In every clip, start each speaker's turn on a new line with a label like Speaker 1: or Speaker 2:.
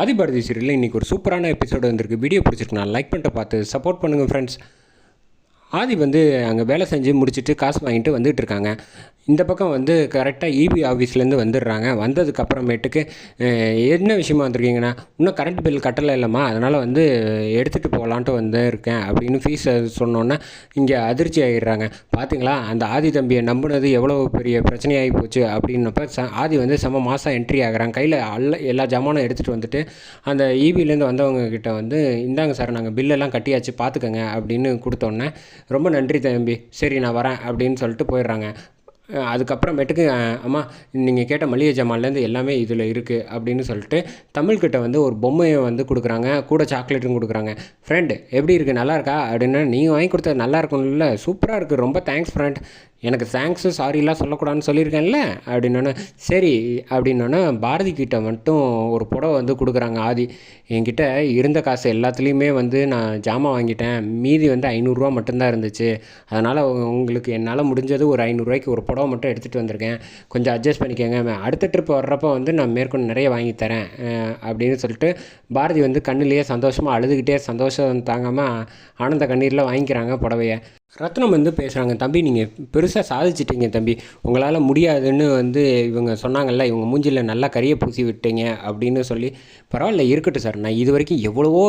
Speaker 1: ஆதிபாரதி சீரியலில் இன்றைக்கி ஒரு சூப்பரான எபிசோடு வந்திருக்கு. வீடியோ பிடிச்சிருக்கு நான் லைக் பண்ணிட்டு பார்த்து சப்போர்ட் பண்ணுங்கள் ஃப்ரெண்ட்ஸ் ஆதி வந்து அங்கே வேலை செஞ்சு முடிச்சுட்டு காசு வாங்கிட்டு வந்துட்டு இருக்காங்க. இந்த பக்கம் வந்து கரெக்டாக இபி ஆஃபீஸ்லேருந்து வந்துடுறாங்க. வந்ததுக்கு அப்புறமேட்டுக்கு என்ன விஷயமா வந்திருக்கீங்கன்னா இன்னும் கரண்ட் பில் கட்டலை இல்லைம்மா. அதனால் வந்து எடுத்துகிட்டு போகலான்ட்டு வந்து இருக்கேன் அப்படின்னு ஃபீஸ் சொன்னோன்னே இங்கே அதிர்ச்சி ஆகிடுறாங்க பார்த்தீங்களா அந்த ஆதி தம்பியை நம்பினது எவ்வளோ பெரிய பிரச்சனையாகி போச்சு அப்படின்னப்ப ச ஆதி வந்து செம மாதம் என்ட்ரி ஆகுறாங்க கையில் அல்ல எல்லா ஜாமானும் எடுத்துகிட்டு வந்துட்டு அந்த ஈபிலேருந்து வந்தவங்க கிட்ட வந்து இந்தாங்க சார் நாங்கள் பில்லெல்லாம் கட்டியாச்சு பார்த்துக்கங்க அப்படின்னு கொடுத்தோன்னே ரொம்ப நன்றி தம்பி சரி நான் வரேன் அப்படின்னு சொல்லிட்டு போயிடுறாங்க. அதுக்கப்புறமேட்டுக்கு அம்மா நீங்கள் கேட்ட மளிகை ஜாமான்லேருந்து எல்லாமே இதில் இருக்குது அப்படின்னு சொல்லிட்டு தமிழ்கிட்ட வந்து ஒரு பொம்மையை வந்து கொடுக்குறாங்க. கூட சாக்லேட்டும் கொடுக்குறாங்க. ஃப்ரெண்டு எப்படி இருக்குது நல்லா இருக்கா? அப்படின்னா நீங்கள் வாங்கி கொடுத்தது நல்லா இருக்கும்ல. சூப்பராக இருக்குது ரொம்ப தேங்க்ஸ் ஃப்ரெண்ட் எனக்கு தேங்க்ஸு சாரிலாம் சொல்லக்கூடாதுன்னு சொல்லியிருக்கேன்ல? அப்படின்னோன்னே சரி அப்படின்னோன்னே பாரதி கிட்ட மட்டும் ஒரு புடவை வந்து கொடுக்குறாங்க ஆதி. என்கிட்ட இருந்த காசு எல்லாத்துலேயுமே வந்து நான் ஜாமான் வாங்கிட்டேன். மீதி வந்து ஐநூறுரூவா மட்டும்தான் இருந்துச்சு. அதனால் உங்களுக்கு என்னால் முடிஞ்சது ஒரு ஐநூறுரூவாய்க்கு ஒரு புடவை மட்டும் எடுத்துகிட்டு வந்திருக்கேன். கொஞ்சம் அட்ஜஸ்ட் பண்ணிக்கோங்க. அடுத்த ட்ரிப் வர்றப்போ வந்து நான் மேற்கொண்டு நிறைய வாங்கி தரேன். அப்படின்னு சொல்லிட்டு பாரதி வந்து கண்ணுலேயே சந்தோஷமாக அழுதுகிட்டே சந்தோஷம் தாங்காமல் ஆனந்த கண்ணீரில் வாங்கிக்கிறாங்க புடவைய. ரத்னம் வந்து பேசுகிறாங்க தம்பி நீங்கள் பெருசாக சாதிச்சிட்டீங்க தம்பி. உங்களால் முடியாதுன்னு வந்து இவங்க சொன்னாங்கல்ல இவங்க மூஞ்சியில் நல்லா கரியை பூசி விட்டீங்க அப்படின்னு சொல்லி. பரவாயில்ல இருக்கட்டும் சார். நான் இது வரைக்கும் எவ்வளவோ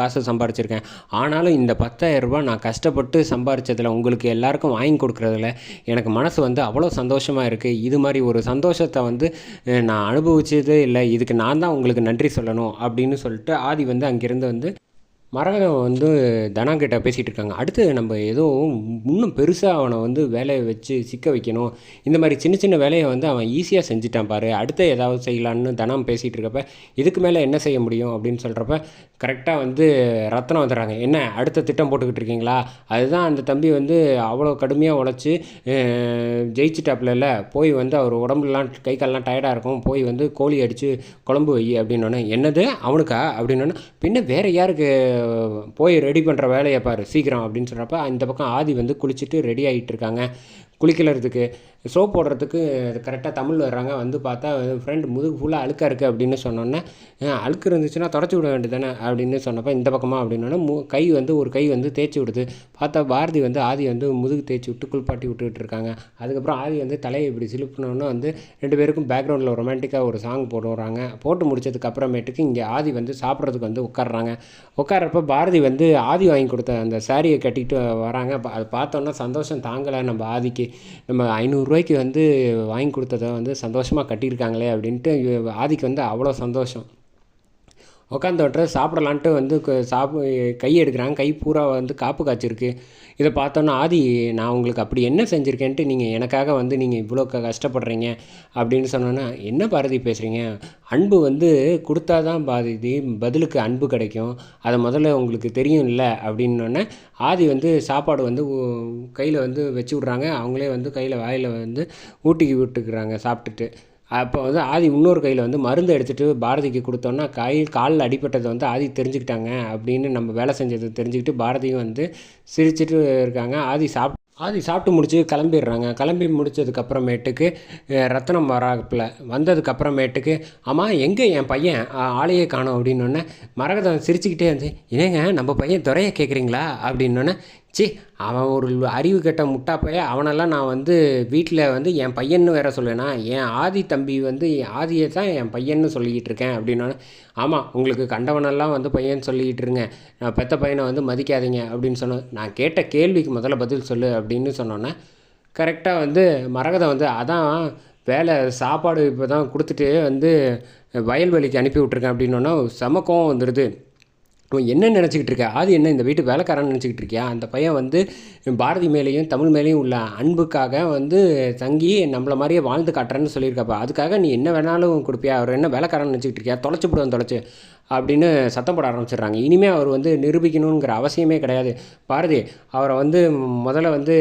Speaker 1: காசு சம்பாரிச்சிருக்கேன். ஆனாலும் இந்த 10000 ரூபாய் நான் கஷ்டப்பட்டு சம்பாரிச்சதில் உங்களுக்கு எல்லாருக்கும் வாங்கி கொடுக்குறதுல எனக்கு மனசு வந்து அவ்வளோ சந்தோஷமாக இருக்குது இது மாதிரி ஒரு சந்தோஷத்தை வந்து நான் அனுபவிச்சதே இல்லை. இதுக்கு நான் தான் உங்களுக்கு நன்றி சொல்லணும் அப்படின்னு சொல்லிட்டு ஆதி வந்து அங்கேருந்து வந்து மரகதம் வந்து தனா பேசிகிட்டு இருக்காங்க அடுத்து நம்ம ஏதோ இன்னும் பெருசாக அவனை வந்து வேலையை வச்சு சிக்க வைக்கணும். இந்த மாதிரி சின்ன சின்ன வேலையை வந்து அவன் ஈஸியாக செஞ்சுட்டான் பாரு. அடுத்து ஏதாவது செய்யலான்னு தனம் பேசிகிட்டு இருக்கப்ப இதுக்கு மேலே என்ன செய்ய முடியும் அப்படின்னு சொல்கிறப்ப கரெக்டாக வந்து ரத்னம் வந்துடுறாங்க. என்ன அடுத்த திட்டம் போட்டுக்கிட்டு இருக்கீங்களா அதுதான் அந்த தம்பி வந்து அவ்வளோ கடுமையாக உழைச்சி ஜெயிச்சிட்டாப்புல போய் வந்து அவர் உடம்புலாம் கை கால்லாம் டயர்டாக இருக்கும் போய் வந்து கோழி அடித்து குழம்பு வை அப்படின்னோடனே என்னது அவனுக்கா? அப்படின்னோடனே பின்ன வேறு யாருக்கு போய் ரெடி பண்ணுற வேலையை பாரு சீக்கிரம் அப்படின்னு சொல்கிறப்ப இந்த பக்கம் ஆதி வந்து குளிச்சுட்டு ரெடி ஆகிட்டு இருக்காங்க. குளிக்கிறதுக்கு சோப் போடுறதுக்கு கரெக்டாக தமிழ் வர்றாங்க. வந்து பார்த்தா ஃப்ரெண்ட் முதுகு ஃபுல்லாக அழுக்காக இருக்குது அப்படின்னு சொன்னோன்னே அழுக்கு இருந்துச்சுன்னா தொடச்சி விட வேண்டியதானே அப்படின்னு சொன்னப்போ இந்த பக்கமாக அப்படின்னோன்னா மு கை வந்து ஒரு கை வந்து தேய்ச்சி விடுது. பார்த்தா பாரதி வந்து ஆதி வந்து முதுகு தேய்ச்சி விட்டு குளிப்பாட்டி விட்டுக்கிட்டு இருக்காங்க. அதுக்கப்புறம் ஆதி வந்து தலையை இப்படி சிலுப்பினோன்னே வந்து ரெண்டு பேருக்கும் பேக்ரவுண்டில் ரொமான்டிக்காக ஒரு சாங் போடுறாங்க போட்டு முடிச்சதுக்கு அப்புறமேட்டுக்கு இங்கே ஆதி வந்து சாப்பிட்றதுக்கு வந்து உட்காடுறாங்க உட்கார்றப்ப பாரதி வந்து ஆதி வாங்கி கொடுத்த அந்த சாரியை கட்டிக்கிட்டு வராங்க. அது பார்த்தோன்னா சந்தோஷம் தாங்கலை நம்ம ஆதிக்கு. நம்ம ரூபாய்க்கு வந்து வாங்கி கொடுத்ததை வந்து சந்தோஷமாக கட்டியிருக்காங்களே அப்படின்ட்டு ஆதிக்கு வந்து அவ்வளோ சந்தோஷம். உட்காந்த விட்டு சாப்பிடலான்ட்டு வந்து சாப் கை எடுக்கிறாங்க. கை பூரா வந்து காப்பு காய்ச்சிருக்கு. இதை பார்த்தோன்னா ஆதி நான் உங்களுக்கு அப்படி என்ன செஞ்சுருக்கேன்ட்டு நீங்கள் எனக்காக வந்து நீங்கள் இவ்வளோ க கஷ்டப்படுறீங்க. அப்படின்னு சொன்னோன்னா என்ன பாரதி பேசுகிறீங்க அன்பு வந்து கொடுத்தா தான் பாரதி பதிலுக்கு அன்பு கிடைக்கும். அதை முதல்ல உங்களுக்கு தெரியும் இல்லை அப்படின்னோடனே ஆதி வந்து சாப்பாடு வந்து கையில் வந்து வச்சு விட்றாங்க. அவங்களே வந்து கையில் வாயில் வந்து ஊட்டிக்கு விட்டுக்கிறாங்க சாப்பிட்டுட்டு. அப்போ வந்து ஆதி இன்னொரு கையில் வந்து மருந்து எடுத்துகிட்டு பாரதிக்கு கொடுத்தோன்னா கை காலில் அடிபட்டதை வந்து ஆதி தெரிஞ்சுக்கிட்டாங்க அப்படின்னு நம்ம வேலை செஞ்சதை தெரிஞ்சுக்கிட்டு பாரதியும் வந்து சிரிச்சிட்டு இருக்காங்க. ஆதி சாப் ஆதி சாப்பிட்டு முடிச்சு கிளம்பிடுறாங்க. கிளம்பி முடித்ததுக்கப்புறமேட்டுக்கு ரத்தனம் வராப்பில் ரத்னம் ஆமாம் அம்மா எங்கே என் பையன்? ஆ- ஆளையே காணோம். அப்படின்னோடனே மரகதம் சிரிச்சுக்கிட்டே வந்து ஏங்க நம்ம பையன் துறையை கேட்குறீங்களா அப்படின்னோடனே சி அவன் ஒரு அறிவு கெட்ட முட்டா பையன் அவனெல்லாம் நான் வந்து வீட்டில் வந்து என் பையன்னு வேற சொல்லுவேனா என் ஆதி தம்பி வந்து ஆதியை தான் என் பையன்னு சொல்லிக்கிட்டு இருக்கேன் அப்படின்னோடனே ஆமாம் உங்களுக்கு கண்டவனெல்லாம் வந்து பையன் சொல்லிக்கிட்டு இருங்க. நான் பெத்த பையனை வந்து மதிக்காதீங்க அப்படின்னு சொன்னேன் நான் கேட்ட கேள்விக்கு முதல்ல பதில் சொல்லு அப்படின்னு சொன்னோன்னே கரெக்டாக வந்து மரகதம் வந்து அதான் வேலை சாப்பாடு இப்போ தான் கொடுத்துட்டு வந்து வயல்வெளிக்கு அனுப்பி விட்ருக்கேன் அப்படின்னோன்னா செம கோவம் வந்துடுது இவன் என்ன நினச்சிக்கிட்டு இருக்கா? அது என்ன இந்த வீட்டு வேலைக்காரன் நினச்சிக்கிட்டு இருக்கியா? அந்த பையன் வந்து பாரதி மேலேயும் தமிழ் மேலேயும் உள்ள அன்புக்காக வந்து தங்கி நம்மள மாதிரியே வாழ்ந்து காட்டுறேன்னு சொல்லியிருக்கப்பா. அதுக்காக நீ என்ன வேணாலும் கொடுப்பியா? அவர் என்ன வேலைக்காரன் நினச்சிக்கிட்டு இருக்கியா? தொலைச்சி விடுவேன் தொலைச்சி. அப்படின்னு சத்தம் போட ஆரம்பிச்சிடுறாங்க. இனிமேல் அவர் வந்து நிரூபிக்கணுங்கிற அவசியமே கிடையாது. பாரதி அவரை வந்து முதல்ல வந்து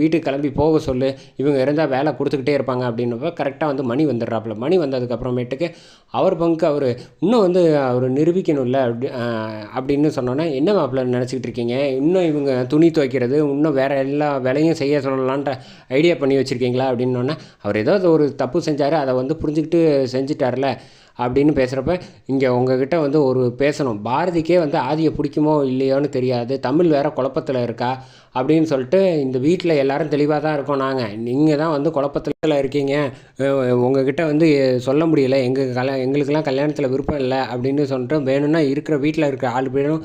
Speaker 1: வீட்டுக்கு கிளம்பி போக சொல்லு. இவங்க இருந்தால் வேலை கொடுத்துக்கிட்டே இருப்பாங்க அப்படின்னப்ப கரெக்டாக வந்து மணி வந்துடுறாப்புல. மணி வந்ததுக்கப்புறமேட்டுக்கு அவர் பங்கு அவர் இன்னும் வந்து அவர் நிரூபிக்கணும்ல அப்படி அப்படின்னு சொன்னோன்னே என்ன மாப்பிள்ள நினச்சிக்கிட்டு இருக்கீங்க? இன்னும் இவங்க துணி துவைக்கிறது இன்னும் வேறு எல்லா வேலையும் செய்ய சொல்லலான்ட்டு ஐடியா பண்ணி வச்சுருக்கீங்களா? அப்படின்னோடனே அவர் ஏதோ ஒரு தப்பு செஞ்சார் அதை வந்து புரிஞ்சுக்கிட்டு செஞ்சிட்டார்ல. அப்படின்னு பேசுகிறப்ப இங்கே உங்ககிட்ட வந்து ஒரு பேசணும். பாரதிக்கே வந்து ஆதியை பிடிக்குமோ இல்லையோன்னு தெரியாது. தமிழ் வேறு குழப்பத்தில் இருக்கா? அப்படின்னு சொல்லிட்டு இந்த வீட்டில் எல்லாரும் தெளிவாக தான் இருக்கோம் நாங்கள் நீங்கள் தான் வந்து குழப்பத்தில் இருக்கீங்க. உங்ககிட்ட வந்து சொல்ல முடியல. எங்கள் கல எங்களுக்கெல்லாம் கல்யாணத்தில் விருப்பம் இல்லை அப்படின்னு சொல்லிட்டு வேணும்னா இருக்கிற வீட்டில் இருக்கிற ஆள் பேரும்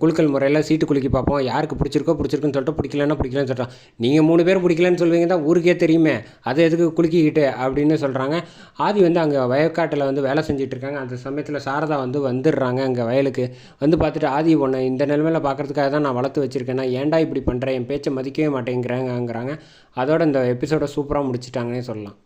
Speaker 1: குழுக்கள் குலுக்கல் முறையில் சீட்டு குலுக்கி பார்ப்போம். யாருக்கு பிடிச்சிருக்கோ பிடிச்சிருக்குன்னு சொல்லிட்டு பிடிக்கலன்னா பிடிக்கலன்னு சொல்கிறோம் நீங்கள் மூணு பேர் பிடிக்கலன்னு சொல்லுவீங்க தான் ஊருக்கே தெரியுமே. அதை எதுக்கு குலுக்கிக்கிட்டு அப்படின்னு சொல்கிறாங்க ஆதி வந்து அங்கே வயக்காட்டில் வந்து வேலை செஞ்சிட்ருக்காங்க. அந்த சமயத்தில் சாரதா வந்து வந்துடுறாங்க அங்கே வயலுக்கு. வந்து பார்த்துட்டு ஆதி உன்னை இந்த நிலமையில் பார்க்கறதுக்காக தான் நான் வளர்த்து வச்சுருக்கேன் நான் ஏன்டா இப்படி பண்ணுறேன் என் பேச்சை மதிக்கவே மாட்டேங்கிறாங்கங்கிறாங்க. அதோட இந்த எபிசோட சூப்பராக முடிச்சிட்டாங்கன்னே சொல்லலாம்.